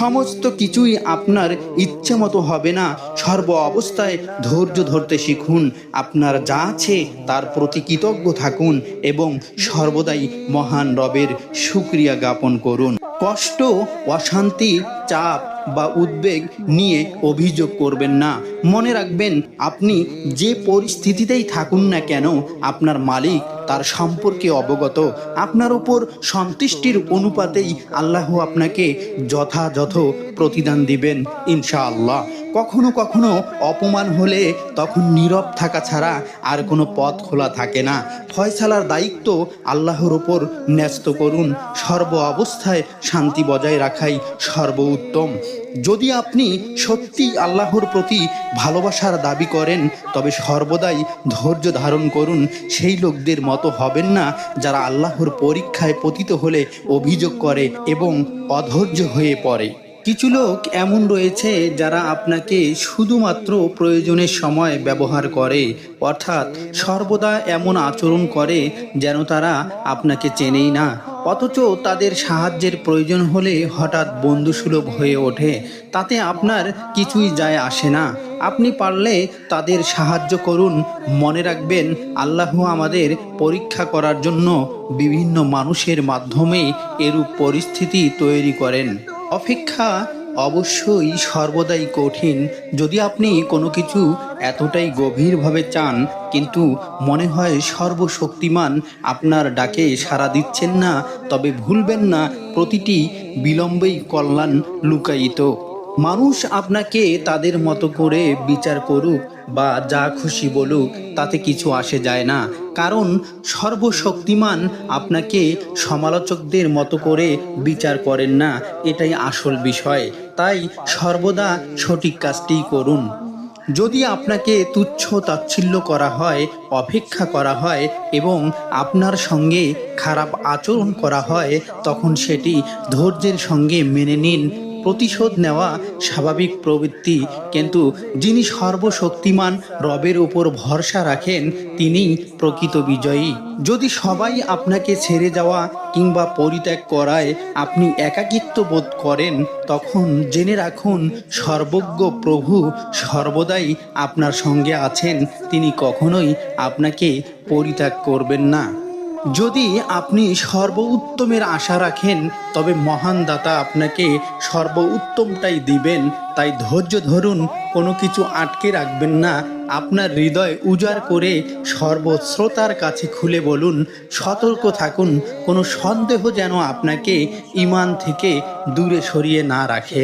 সমস্ত কিছুই আপনার ইচ্ছে মতো হবে না। সর্ব অবস্থায় ধৈর্য ধরতে শিখুন। আপনার যা আছে তার প্রতি কৃতজ্ঞ থাকুন এবং সর্বদাই মহান রবের সুক্রিয়া জ্ঞাপন করুন। কষ্ট, অশান্তি, চাপ বা উদ্বেগ নিয়ে অভিযোগ করবেন না। মনে রাখবেন, আপনি যে পরিস্থিতিতেই থাকুন না কেন, আপনার মালিক তার সম্পর্কে অবগত আপনার উপর সন্তুষ্টির অনুপাতেই আল্লাহ আপনাকে যথাযথ প্রতিদান দিবেন ইনশাআল্লাহ। কখনো কখনো অপমান হলে তখন নীরব থাকা ছাড়া আর কোনো পথ খোলা থাকে না। ফয়সালার দায়িত্ব আল্লাহর ওপর ন্যস্ত করুন। সর্ব অবস্থায় শান্তি বজায় রাখাই সর্বোত্তম। যদি আপনি সত্যি আল্লাহর প্রতি ভালোবাসার দাবি করেন, তবে সর্বদাই ধৈর্য ধারণ করুন। সেই লোকদের মতো হবেন না যারা আল্লাহর পরীক্ষায় পতিত হলে অভিযোগ করে এবং অধৈর্য হয়ে পড়ে। কিছু লোক এমন রয়েছে যারা আপনাকে শুধুমাত্র প্রয়োজনের সময় ব্যবহার করে, অর্থাৎ সর্বদা এমন আচরণ করে যেন তারা আপনাকে চেনেই না। অথচ তাদের সাহায্যের প্রয়োজন হলে হঠাৎ বন্ধুসুলভ হয়ে ওঠে, তাতে আপনার কিছুই যায় আসে না। আপনি পারলে তাদের সাহায্য করুন, মনে রাখবেন আল্লাহ আমাদের পরীক্ষা করার জন্য বিভিন্ন মানুষের মাধ্যমে এরূপ পরিস্থিতি তৈরি করেন। অপেক্ষা অবশ্যই সর্বদাই কঠিন। যদি আপনি কোনো কিছু এতটাই গভীরভাবে চান, কিন্তু মনে হয় সর্বশক্তিমান আপনার ডাকে সাড়া দিচ্ছেন না, তবে ভুলবেন না, প্রতিটি বিলম্বেই কল্যাণ লুকায়িত। মানুষ আপনাকে তাদের মতো করে বিচার করুক বা যা খুশি বলুক, তাতে কিছু আসে যায় না। কারণ সর্বশক্তিমান আপনাকে সমালোচকদের মতো করে বিচার করেন না, এটাই আসল বিষয়। তাই সর্বদা সঠিক কাজটিই করুন। যদি আপনাকে তুচ্ছ তাচ্ছিল্য করা হয়, অপেক্ষা করা হয় এবং আপনার সঙ্গে খারাপ আচরণ করা হয়, তখন সেটি ধৈর্যের সঙ্গে মেনে নিন প্রতিশোধ নেওয়া স্বাভাবিক প্রবৃত্তি। কিন্তু যিনি সর্বশক্তিমান রবের উপর ভরসা রাখেন তিনি প্রকৃত বিজয়ী। যদি সবাই আপনাকে ছেড়ে যাওয়া কিংবা পরিত্যাগ করায় আপনি একাকিত্ব বোধ করেন, তখন জেনে রাখুন, সর্বজ্ঞ প্রভু সর্বদাই আপনার সঙ্গে আছেন। তিনি কখনোই আপনাকে পরিত্যাগ করবেন না। যদি আপনি সর্বোত্তমের আশা রাখেন, তবে মহান দাতা আপনাকে সর্বোত্তমটাই দিবেন। তাই ধৈর্য ধরুন, কোনো কিছু আটকে রাখবেন না। আপনার হৃদয় উজাড় করে সর্বশ্রোতার কাছে খুলে বলুন, সতর্ক থাকুন, কোনো সন্দেহ যেন আপনাকে ইমান থেকে দূরে সরিয়ে না রাখে।